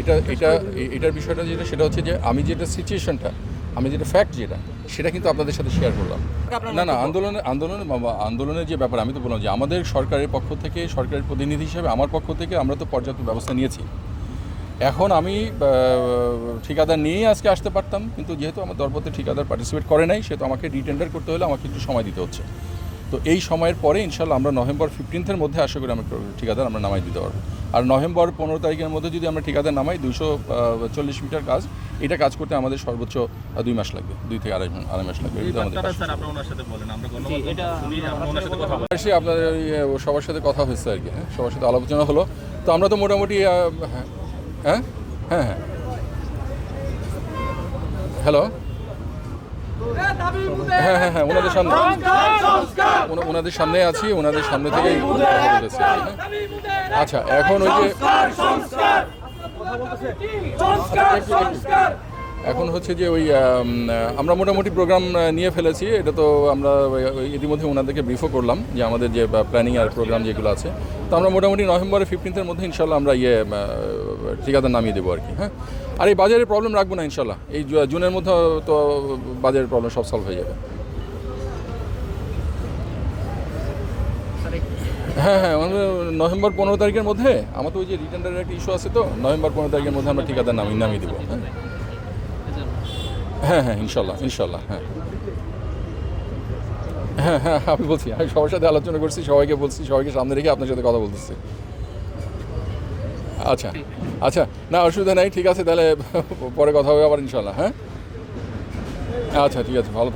এটা এটা এটার বিষয়টা যেটা সেটা হচ্ছে যে আমি যেটা সিচুয়েশনটা আমি যেটা ফ্যাক্ট যেটা সেটা কিন্তু আপনাদের সাথে শেয়ার করলাম। না না আন্দোলনে আন্দোলনে বাবা, আন্দোলনের যে ব্যাপার আমি তো বললাম যে আমাদের সরকারের পক্ষ থেকে সরকারের প্রতিনিধি হিসেবে আমার পক্ষ থেকে আমরা তো পর্যাপ্ত ব্যবস্থা নিয়েছি। এখন আমি ঠিকাদার নিয়েই আজকে আসতে পারতাম কিন্তু যেহেতু আমার দরপথে ঠিকাদার পার্টিসিপেট করে নাই সেহেতু আমাকে রিটেন্ডার করতে হলে আমাকে একটু সময় দিতে হচ্ছে। তো এই সময়ের পরে ইনশাল্লাহ আমরা নভেম্বর ফিফটিন্থের মধ্যে আশা করি আমরা ঠিকাদার আমরা নামাই দিতে পারব। আর নভেম্বর পনেরো তারিখের মধ্যে যদি আমরা ঠিকাদার নামাই দুশো চল্লিশ মিটার কাজ এটা কাজ করতে আমাদের সর্বোচ্চ দুই মাস লাগবে দুই থেকে আড়াই আড়াই মাস লাগবে আমাদের আপনার সাথে বলেন আমরা গণমাধ্যম শুনি আমরা ওনার সাথে কথা বলি। আপনাদের সবার সাথে কথা হয়েছে আর কি হ্যাঁ? সবার সাথে আলোচনা হলো। তো আমরা তো মোটামুটি হ্যাঁ হ্যাঁ? হ্যাঁ হ্যাঁ। হ্যালো? হ্যাঁ হ্যাঁ হ্যাঁ ওনাদের সামনে। ওনাদের সামনে আছি, ওনাদের সামনে বলতেছি হ্যাঁ। আচ্ছা এখন ওই যে এখন হচ্ছে যে ওই আমরা মোটামুটি প্রোগ্রাম নিয়ে ফেলেছি, এটা তো আমরা ইতিমধ্যে ওনাদেরকে ব্রিফও করলাম যে আমাদের যে প্ল্যানিং আর প্রোগ্রাম যেগুলো আছে। তো আমরা মোটামুটি নভেম্বরের ফিফটিন্থের মধ্যে ইনশাল্লাহ আমরা ইয়ে ঠিকাদার নামিয়ে দেবো আর কি হ্যাঁ? আর এই বাজারের প্রবলেম রাখব না ইনশাল্লাহ। এই জুনের মধ্যে তো বাজারের প্রবলেম সব সলভ হয়ে যাবে। হ্যাঁ হ্যাঁ আমাদের নভেম্বর পনেরো তারিখের মধ্যে আমার তো ওই যে রিটার্নের একটা ইস্যু আছে তো, নভেম্বর পনেরো তারিখের মধ্যে আমরা ঠিকাদার নামিয়ে নামিয়ে দেবো হ্যাঁ। হ্যাঁ হ্যাঁ ইনশাল্লাহ ইনশাল্লাহ হ্যাঁ। হ্যাঁ হ্যাঁ আমি বলছি, আমি সবার সাথে আলোচনা করছি, সবাইকে বলছি, সবাইকে সামনে রেখে আপনার সাথে কথা বলতেছি। আচ্ছা আচ্ছা না, অসুবিধা নাই, ঠিক আছে, তাহলে পরে কথা হবে আবার ইনশাল্লাহ হ্যাঁ। আচ্ছা ঠিক আছে, ভালো